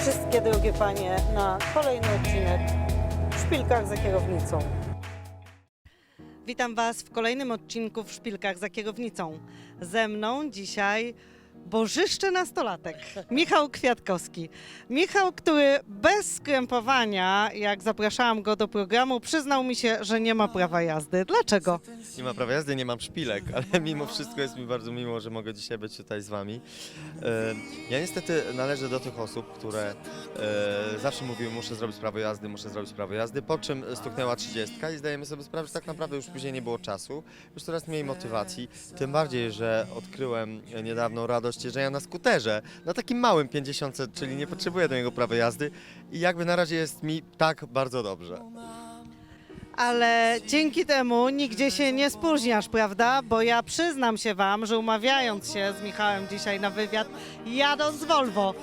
wszystkie drogie panie na kolejny odcinek w Szpilkach za kierownicą. Witam Was w kolejnym odcinku w Szpilkach za kierownicą. Ze mną dzisiaj bożyszczy nastolatek, Michał Kwiatkowski. Michał, który bez skrępowania, jak zapraszałam go do programu, przyznał mi się, że nie ma prawa jazdy. Dlaczego? Nie ma prawa jazdy, nie mam szpilek, ale mimo wszystko jest mi bardzo miło, że mogę dzisiaj być tutaj z Wami. E, Ja niestety należę do tych osób, które e, zawsze mówiły, muszę zrobić prawo jazdy, muszę zrobić prawo jazdy, po czym stuknęła 30 i zdajemy sobie sprawę, że tak naprawdę już później nie było czasu, już coraz mniej motywacji, tym bardziej, że odkryłem niedawno radość jeżdżenia na skuterze, na takim małym 50, czyli nie potrzebuję do niego prawa jazdy i jakby na razie jest mi tak bardzo dobrze. Ale dzięki temu nigdzie się nie spóźniasz, prawda? Bo ja przyznam się Wam, że umawiając się z Michałem dzisiaj na wywiad, jadąc Volvo,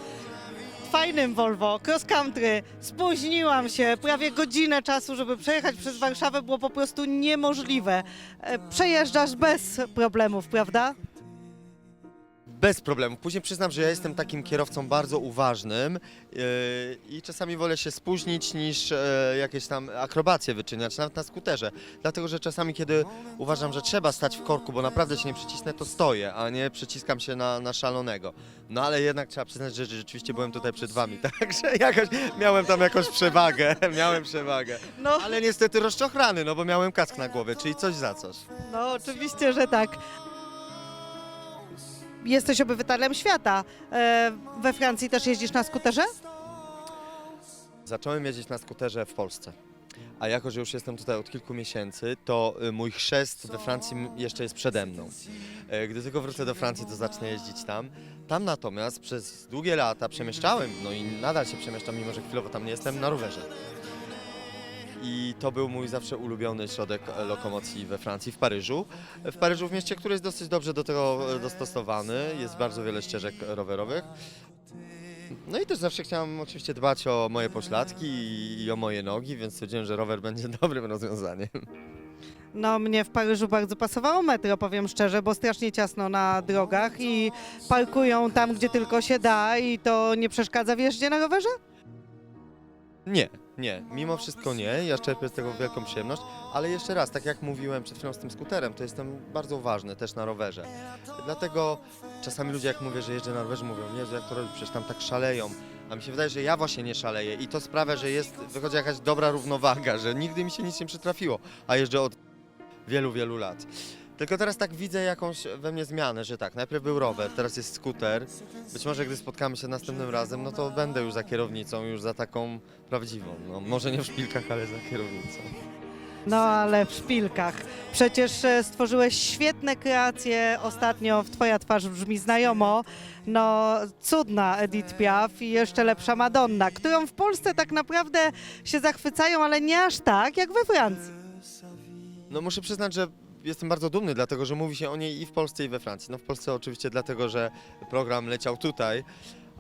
fajnym Volvo, cross country, spóźniłam się prawie godzinę czasu, żeby przejechać przez Warszawę, było po prostu niemożliwe. E, Przejeżdżasz bez problemów, prawda? Bez problemu. Później przyznam, że ja jestem takim kierowcą bardzo uważnym yy, i czasami wolę się spóźnić niż e, jakieś tam akrobacje wyczyniać, nawet na skuterze. Dlatego, że czasami, kiedy uważam, że trzeba stać w korku, bo naprawdę się nie przycisnę, to stoję, a nie przyciskam się na, na szalonego. No ale jednak trzeba przyznać, że rzeczywiście byłem tutaj przed wami, także jakoś miałem tam jakąś przewagę, miałem przewagę. No, Ale niestety rozczochrany, no bo miałem kask na głowie, czyli coś za coś. no oczywiście, że tak. Jesteś obywatelem świata. E, We Francji też jeździsz na skuterze? Zacząłem jeździć na skuterze w Polsce. A jako, że już jestem tutaj od kilku miesięcy, to y, mój chrzest we Francji jeszcze jest przede mną. E, Gdy tylko wrócę do Francji, to zacznę jeździć tam. Tam natomiast przez długie lata przemieszczałem, no i nadal się przemieszczam, mimo że chwilowo tam nie jestem, na rowerze. I to był mój zawsze ulubiony środek lokomocji we Francji, w Paryżu. W Paryżu, w mieście, które jest dosyć dobrze do tego e, dostosowany, jest bardzo wiele ścieżek rowerowych. No i też zawsze chciałem oczywiście dbać o moje pośladki i, i o moje nogi, więc stwierdziłem, że rower będzie dobrym rozwiązaniem. No, mnie w Paryżu bardzo pasowało metro, powiem szczerze, bo strasznie ciasno na drogach i parkują tam, gdzie tylko się da i to nie przeszkadza w jeździe na rowerze? Nie, nie, mimo wszystko nie. Ja czerpię z tego wielką przyjemność, ale jeszcze raz, tak jak mówiłem przed chwilą z tym skuterem, to jestem bardzo uważny też na rowerze. Dlatego czasami ludzie jak mówię, że jeżdżę na rowerze, mówią, Jezu, jak to robisz, przecież tam tak szaleją. A mi się wydaje, że ja właśnie nie szaleję i to sprawia, że jest, wychodzi jakaś dobra równowaga, że nigdy mi się nic nie przytrafiło, a jeżdżę od wielu, wielu lat. Tylko teraz tak widzę jakąś we mnie zmianę, że tak, najpierw był rower, teraz jest skuter. Być może gdy spotkamy się następnym razem, no to będę już za kierownicą, już za taką prawdziwą. No, może nie w szpilkach, ale za kierownicą. No, ale w szpilkach. Przecież e, stworzyłeś świetne kreacje ostatnio, w Twoja twarz brzmi znajomo. No, cudna Edith Piaf i jeszcze lepsza Madonna, którą w Polsce tak naprawdę się zachwycają, ale nie aż tak jak we Francji. No muszę przyznać, że jestem bardzo dumny, dlatego że mówi się o niej i w Polsce, i we Francji. No w Polsce oczywiście dlatego, że program leciał tutaj,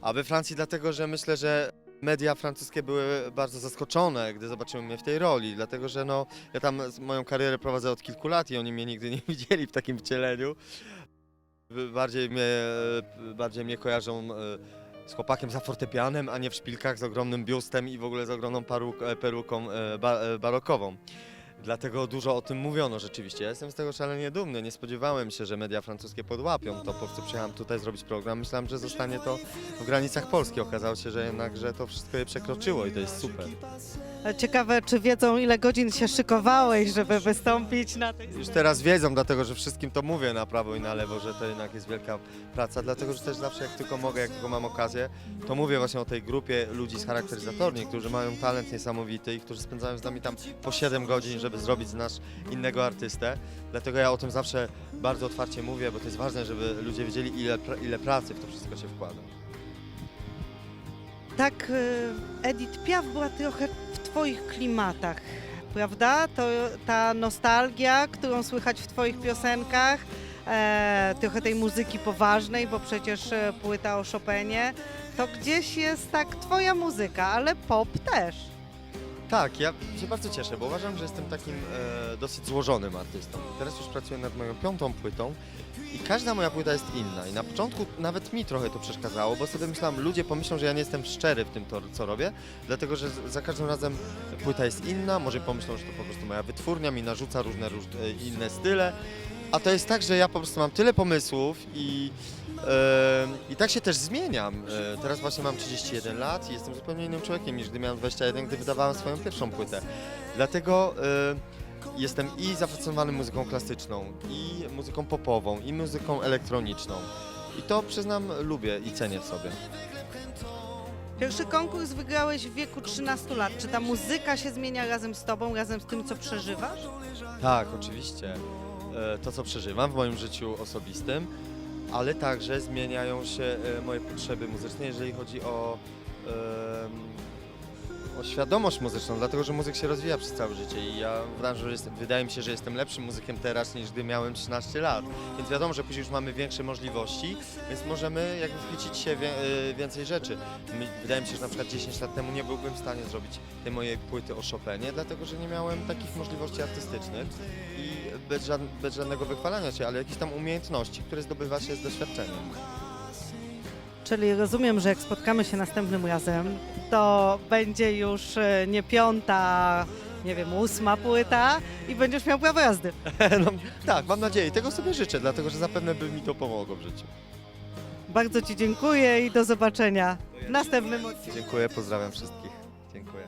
a we Francji dlatego, że myślę, że media francuskie były bardzo zaskoczone, gdy zobaczyły mnie w tej roli, dlatego że no, ja tam moją karierę prowadzę od kilku lat i oni mnie nigdy nie widzieli w takim wcieleniu. Bardziej mnie, bardziej mnie kojarzą e, z chłopakiem za fortepianem, a nie w szpilkach z ogromnym biustem i w ogóle z ogromną e, peruką e, ba, e, barokową. Dlatego dużo o tym mówiono rzeczywiście. Ja jestem z tego szalenie dumny. Nie spodziewałem się, że media francuskie podłapią to. Po prostu przyjechałem tutaj zrobić program. Myślałem, że zostanie to w granicach Polski. Okazało się, że jednak, że to wszystko je przekroczyło i to jest super. Ciekawe, czy wiedzą, ile godzin się szykowałeś, żeby wystąpić na tej Już teraz wiedzą, dlatego że wszystkim to mówię na prawo i na lewo, że to jednak jest wielka praca, dlatego że też zawsze jak tylko mogę, jak tylko mam okazję, to mówię właśnie o tej grupie ludzi z charakteryzatorni, którzy mają talent niesamowity i którzy spędzają z nami tam po 7 godzin, żeby zrobić z nas innego artystę. Dlatego ja o tym zawsze bardzo otwarcie mówię, bo to jest ważne, żeby ludzie wiedzieli, ile, ile pracy w to wszystko się wkłada. Tak, y, Edith Piaf była trochę w Twoich klimatach, prawda? To ta nostalgia, którą słychać w Twoich piosenkach, e, trochę tej muzyki poważnej, bo przecież e, płyta o Chopinie, to gdzieś jest tak Twoja muzyka, ale pop też. Tak, ja się bardzo cieszę, bo uważam, że jestem takim e, dosyć złożonym artystą. Teraz już pracuję nad moją piątą płytą i każda moja płyta jest inna. I na początku nawet mi trochę to przeszkadzało, bo sobie myślałam, ludzie pomyślą, że ja nie jestem szczery w tym, to, co robię, dlatego że za każdym razem płyta jest inna, może pomyślą, że to po prostu moja wytwórnia mi narzuca różne, róż, e, inne style, a to jest tak, że ja po prostu mam tyle pomysłów i, i tak się też zmieniam. E, teraz właśnie mam 31 lat i jestem zupełnie innym człowiekiem niż gdy miałem 21, gdy wydawałem swoją pierwszą płytę. Dlatego e, jestem i zafascynowany muzyką klasyczną, i muzyką popową, i muzyką elektroniczną. I to przyznam lubię i cenię w sobie. Pierwszy konkurs wygrałeś w wieku 13 lat. Czy ta muzyka się zmienia razem z tobą, razem z tym, co przeżywasz? Tak, oczywiście. E, To, co przeżywam w moim życiu osobistym, ale także zmieniają się e, moje potrzeby muzyczne, jeżeli chodzi o, o świadomość muzyczną, dlatego że muzyk się rozwija przez całe życie i ja że jestem, wydaje mi się, że jestem lepszym muzykiem teraz niż gdy miałem 13 lat. Więc wiadomo, że później już mamy większe możliwości, więc możemy jakby wchwycić się e, więcej rzeczy. Wydaje mi się, że na przykład 10 lat temu nie byłbym w stanie zrobić tej mojej płyty o Chopinie, dlatego że nie miałem takich możliwości artystycznych i bez, bez żadnego wychwalania się, ale jakieś tam umiejętności, które zdobywa się z doświadczeniem. Czyli rozumiem, że jak spotkamy się następnym razem, to będzie już e, nie piąta, nie wiem, ósma płyta i będziesz miał prawo jazdy. no, tak, mam nadzieję. Tego sobie życzę, dlatego że zapewne by mi to pomogło w życiu. Bardzo Ci dziękuję i do zobaczenia w następnym odcinku. Dziękuję, pozdrawiam wszystkich. Dziękuję.